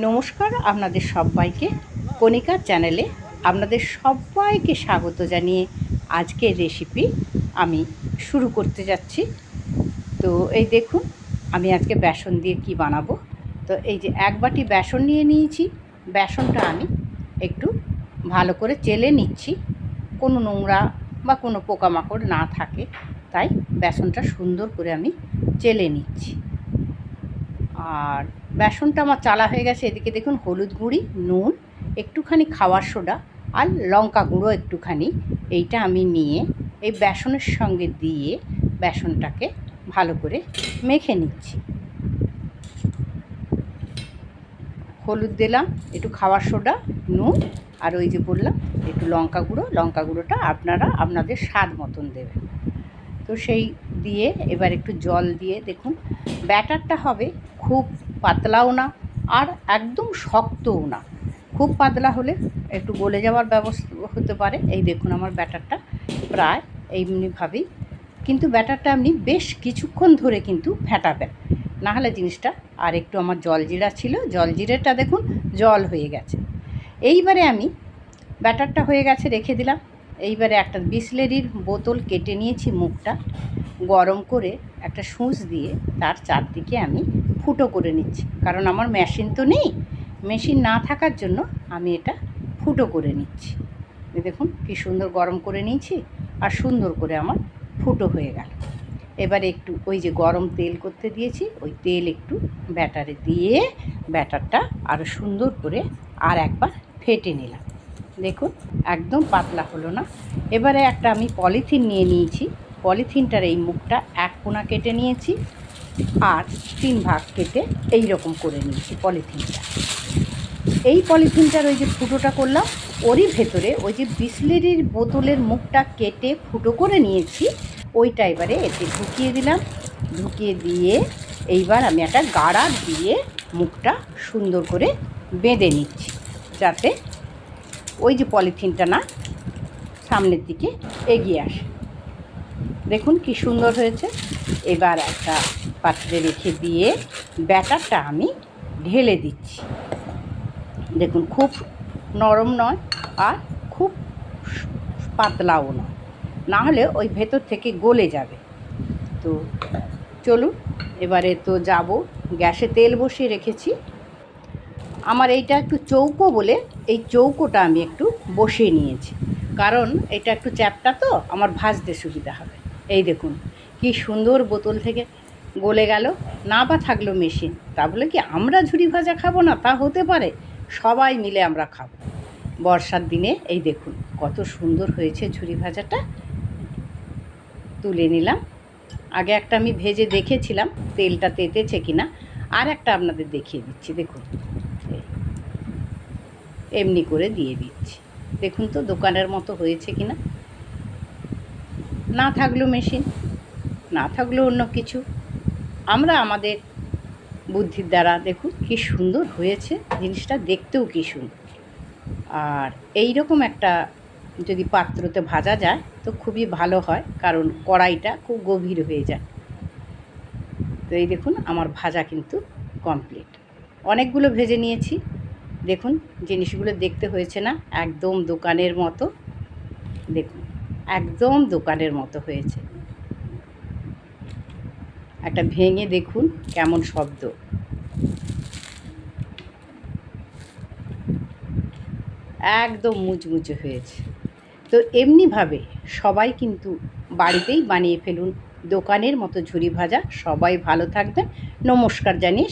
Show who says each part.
Speaker 1: নমস্কার, আপনাদের সবাইকে কণিকার চ্যানেলে আপনাদের সবাইকে স্বাগত জানিয়ে আজকের রেসিপি আমি শুরু করতে যাচ্ছি। তো এই দেখুন, আমি আজকে বেসন দিয়ে কি বানাবো। তো এই যে এক বাটি বেসন নিয়ে নিয়েছি। বেসনটা আমি একটু ভালো করে চেলে নিচ্ছি। কোনো নোংরা বা কোনো পোকামাকড় না থাকে, তাই বেসনটা সুন্দর করে আমি চেলে নিচ্ছি। আর বেসনটা আমার চালা হয়ে গেছে। এদিকে দেখুন হলুদ গুঁড়ি, নুন, একটুখানি খাওয়ার সোডা আর লঙ্কা গুঁড়ো একটুখানি। এইটা আমি নিয়ে এই বেসনের সঙ্গে দিয়ে বেসনটাকে ভালো করে মেখে নিচ্ছি। হলুদ দিলাম, একটু খাওয়ার সোডা, নুন আর ওই যে বললাম, একটু লঙ্কা গুঁড়ো। লঙ্কা গুঁড়োটা আপনারা আপনাদের স্বাদ মতন দেবেন। তো সেই দিয়ে এবার একটু জল দিয়ে দেখুন, ব্যাটারটা হবে খুব পাতলাও না, আর একদম শক্তও না। খুব পাতলা হলে একটু গলে যাওয়ার ব্যবস্থা হতে পারে। এই দেখুন আমার ব্যাটারটা প্রায় এইমনিভাবেই। কিন্তু ব্যাটারটা আপনি বেশ কিছুক্ষণ ধরে কিন্তু ফেটাবেন। নাহলে জিনিসটা আর একটু আমার জলজিরা ছিল জলজিরেটা দেখুন জল হয়ে গেছে। এইবারে আমি ব্যাটারটা হয়ে গেছে রেখে দিলাম। এইবারে একটা বিসলেরির বোতল কেটে নিয়েছি মুখটা, গরম করে একটা সূচ দিয়ে তার চারদিকে আমি ফুটো করে নিচ্ছি। কারণ আমার মেশিন তো নেই, মেশিন না থাকার জন্য আমি এটা ফুটো করে নিচ্ছি। দেখুন কি সুন্দর গরম করে নিয়েছি আর সুন্দর করে আমার ফুটো হয়ে গেল। এবারে একটু ওই যে গরম তেল করতে দিয়েছি, ওই তেল একটু ব্যাটারে দিয়ে ব্যাটারটা আরও সুন্দর করে আর একবার ফেটে নিলাম। দেখুন, একদম পাতলা হলো না। এবারে একটা আমি পলিথিন নিয়ে নিয়েছি। পলিথিনটার এই মুখটা এক কোনা কেটে নিয়েছি আর তিন ভাগ কেটে এই রকম করে নিয়েছি পলিথিনটা। এই পলিথিনটার ওই যে ফুটোটা করলাম, ওরই ভেতরে ওই যে বিসলেরির বোতলের মুখটা কেটে ফুটো করে নিয়েছি, ওইটা এবারে এতে ঢুকিয়ে দিলাম। ঢুকিয়ে দিয়ে এইবার আমি একটা গাড়া দিয়ে মুখটা সুন্দর করে বেঁধে নিচ্ছি, যাতে ওই যে পলিথিনটা না, সামনের দিকে এগিয়ে আসে। দেখুন কি সুন্দর হয়েছে। এবার একটা পাত্রে রেখে দিয়ে ব্যাটারটা আমি ঢেলে দিচ্ছি। দেখুন খুব নরম নয় আর খুব পাতলাও নয়। না হলে ওই ভেতর থেকে গলে যাবে। তো চলুন, এবারে তো যাব। গ্যাসে তেল বসিয়ে রেখেছি। আমার এইটা একটু চৌকো বলে এই চৌকোটা আমি একটু বসিয়ে নিয়েছি। কারণ এটা একটু চ্যাপটা তো, আমার ভাজতে সুবিধা হবে। এই দেখুন, কি সুন্দর বোতল থেকে গলে গেল। না বা থাকল মেশিন, তা বলে কি আমরা ঝুড়ি ভাজা খাব না? তা হতে পারে, সবাই মিলে আমরা খাব। বর্ষার দিনে এই দেখুন, কত সুন্দর হয়েছে ঝুড়ি ভাজাটা। তুলে নিলাম। আগে একটা আমি ভেজে দেখেছিলাম, তেলটা তেতেছে কিনা। আর একটা আপনাদের দেখিয়ে দিচ্ছি, দেখুন। এমনি করে দিয়ে দিচ্ছি। দেখুন তো দোকানের মতো হয়েছে কিনা। না থাকলেও মেশিন, না থাকলেও অন্য কিছু। আমরা আমাদের বুদ্ধির দ্বারা দেখুন কি সুন্দর হয়েছে, জিনিসটা দেখতেও কি সুন্দর। আর এই রকম একটা যদি পাত্রতে ভাজা যায় তো খুবই ভালো হয়, কারণ কড়াইটা খুব গভীর হয়ে যায়। তো এই দেখুন আমার ভাজা কিন্তু কমপ্লিট। অনেকগুলো ভেজে নিয়েছি। দেখুন, জিনিসগুলো দেখতে হয়েছে না? একদম দোকানের মতো। দেখুন, একদম দোকানের মতো হয়েছে। একটা ভেঙে দেখুন কেমন শব্দ। একদম মুচমুচে হয়েছে। তো এমনিভাবে সবাই কিন্তু বাড়িতেই বানিয়ে ফেলুন। দোকানের মতো ঝুরি ভাজা। সবাই ভালো থাকবেন। নমস্কার জানিয়ে